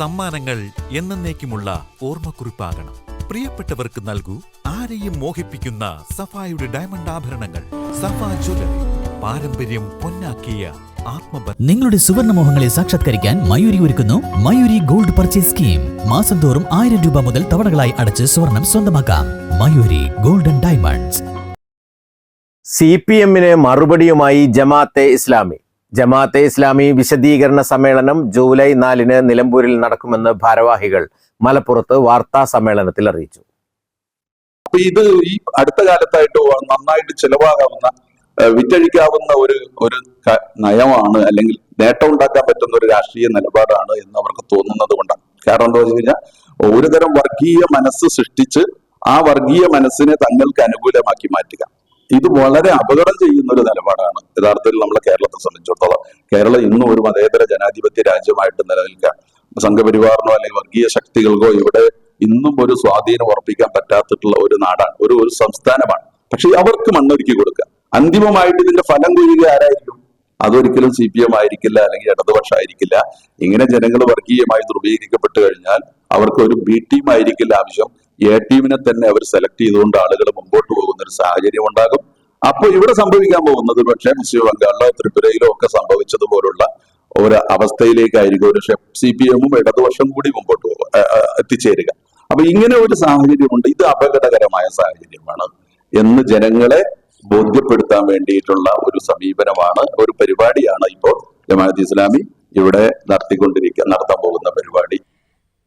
സമ്മാനങ്ങൾ എന്നേക്കുമുള്ള ഓർമ്മക്കുറിപ്പാകണം. പ്രിയപ്പെട്ടവർക്ക് നൽകൂ ആരെയും മോഹിപ്പിക്കുന്ന സഫായുടെ ഡയമണ്ട് ആഭരണങ്ങൾ. സഫ ജ്വല്ലറി പാരമ്പര്യം പൊന്നാക്കിയ ആത്മബന്ധം നിങ്ങളുടെ സുവർണ മോഹങ്ങളെ സാക്ഷാത്കരിക്കാൻ മയൂരി ഒരുക്കുന്നു മയൂരി ഗോൾഡ് പർച്ചേസ് സ്കീം. മാസം തോറും ആയിരം രൂപ മുതൽ തവണകളായി അടച്ച് സ്വർണം സ്വന്തമാക്കാം. Mayoori golden diamonds. C P എമ്മിന് മറുപടിയുമായി ജമാഅത്തെ ഇസ്ലാമി. ജമാഅത്തെ ഇസ്ലാമി വിശദീകരണ സമ്മേളനം ജൂലൈ നാലിന് നിലമ്പൂരിൽ നടക്കുമെന്ന് ഭാരവാഹികൾ മലപ്പുറത്ത് വാർത്താ സമ്മേളനത്തിൽ അറിയിച്ചു. അപ്പൊ ഇത് ഈ അടുത്ത കാലത്തായിട്ട് നന്നായിട്ട് ചിലവാകാവുന്ന വിറ്റഴിക്കാവുന്ന ഒരു ഒരു നയമാണ് അല്ലെങ്കിൽ നേട്ടം ഉണ്ടാക്കാൻ പറ്റുന്ന ഒരു രാഷ്ട്രീയ നിലപാടാണ് എന്ന് അവർക്ക് തോന്നുന്നത് കൊണ്ടാണ്. കാരണം എന്താ വെച്ച് കഴിഞ്ഞാൽ ഒരു തരം വർഗീയ മനസ്സ് സൃഷ്ടിച്ച് ആ വർഗീയ മനസ്സിനെ തങ്ങൾക്ക് അനുകൂലമാക്കി മാറ്റുക. ഇത് വളരെ അപകടം ചെയ്യുന്ന ഒരു നിലപാടാണ്. യഥാർത്ഥത്തിൽ നമ്മളെ കേരളത്തെ സംബന്ധിച്ചിടത്തോളം കേരളം ഇന്നും ഒരു മതേതര ജനാധിപത്യ രാജ്യമായിട്ട് നിലനിൽക്കുക. സംഘപരിവാറിനോ അല്ലെങ്കിൽ വർഗീയ ശക്തികൾക്കോ ഇവിടെ ഇന്നും ഒരു സ്വാധീനം ഉറപ്പിക്കാൻ പറ്റാത്തിട്ടുള്ള ഒരു നാടാണ്. ഒരു ഒരു സംസ്ഥാനമാണ്. പക്ഷെ അവർക്ക് മണ്ണൊരുക്കി കൊടുക്കുക. അന്തിമമായിട്ട് ഇതിന്റെ ഫലം കൊയ്യുക ആരായിരിക്കും? അതൊരിക്കലും സി പി എം ആയിരിക്കില്ല അല്ലെങ്കിൽ ഇടതുപക്ഷം ആയിരിക്കില്ല. ഇങ്ങനെ ജനങ്ങൾ വർഗീയമായി ധ്രുവീകരിക്കപ്പെട്ടു കഴിഞ്ഞാൽ അവർക്ക് ഒരു ബി ടീം ആയിരിക്കില്ല ആവശ്യം. എ ടീമിനെ തന്നെ അവർ സെലക്ട് ചെയ്തുകൊണ്ട് ആളുകൾ മുമ്പോട്ട് പോകുന്ന ഒരു സാഹചര്യം ഉണ്ടാകും. അപ്പൊ ഇവിടെ സംഭവിക്കാൻ പോകുന്നത് പക്ഷേ പശ്ചിമ ബംഗാളിലോ ത്രിപുരയിലോ ഒക്കെ സംഭവിച്ചതുപോലുള്ള ഒരു അവസ്ഥയിലേക്കായിരിക്കും. ഒരു സി പി എമ്മും ഇടതുപക്ഷം കൂടി മുമ്പോട്ട് പോകും എത്തിച്ചേരുക. അപ്പൊ ഇങ്ങനെ ഒരു സാഹചര്യമുണ്ട്. ഇത് അപകടകരമായ സാഹചര്യമാണ് എന്ന് ജനങ്ങളെ ബോധ്യപ്പെടുത്താൻ വേണ്ടിയിട്ടുള്ള ഒരു സമീപനമാണ് ഒരു പരിപാടിയാണ് ഇപ്പോൾ ജമാഅത്ത് ഇസ്ലാമി ഇവിടെ നടത്തിക്കൊണ്ടിരിക്കുക നടത്താൻ പോകുന്ന പരിപാടി.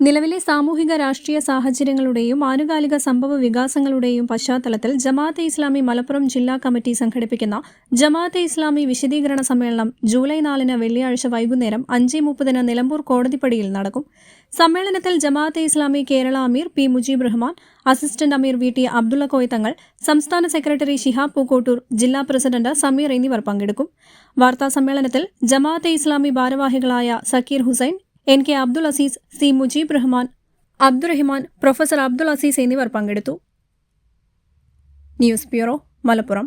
നിലവിലെ സാമൂഹിക രാഷ്ട്രീയ സാഹചര്യങ്ങളുടെയും ആനുകാലിക സംഭവ വികാസങ്ങളുടെയും പശ്ചാത്തലത്തിൽ ജമാഅത്തെ ഇസ്ലാമി മലപ്പുറം ജില്ലാ കമ്മിറ്റി സംഘടിപ്പിക്കുന്ന ജമാഅത്തെ ഇസ്ലാമി വിശദീകരണ സമ്മേളനം ജൂലൈ നാലിന് വെള്ളിയാഴ്ച വൈകുന്നേരം അഞ്ച് മുപ്പതിന് നിലമ്പൂർ കോടതിപ്പടിയിൽ നടക്കും. സമ്മേളനത്തിൽ ജമാഅത്തെ ഇസ്ലാമി കേരള അമീർ പി മുജീബ് റഹ്മാൻ അസിസ്റ്റന്റ് അമീർ വി ടി അബ്ദുള്ള കോയത്തങ്ങൾ സംസ്ഥാന സെക്രട്ടറി ഷിഹാബ് പൂക്കോട്ടൂർ ജില്ലാ പ്രസിഡന്റ് സമീർ എന്നിവർ പങ്കെടുക്കും. വാർത്താ സമ്മേളനത്തിൽ ജമാഅത്തെ ഇസ്ലാമി ഭാരവാഹികളായ Zakir Hussain N K Abdul Aziz C Mujeeb Rahman Abdurahiman professor Abdul Aziz എന്നിവർ പങ്കെടുത്തു. News bureau Malappuram.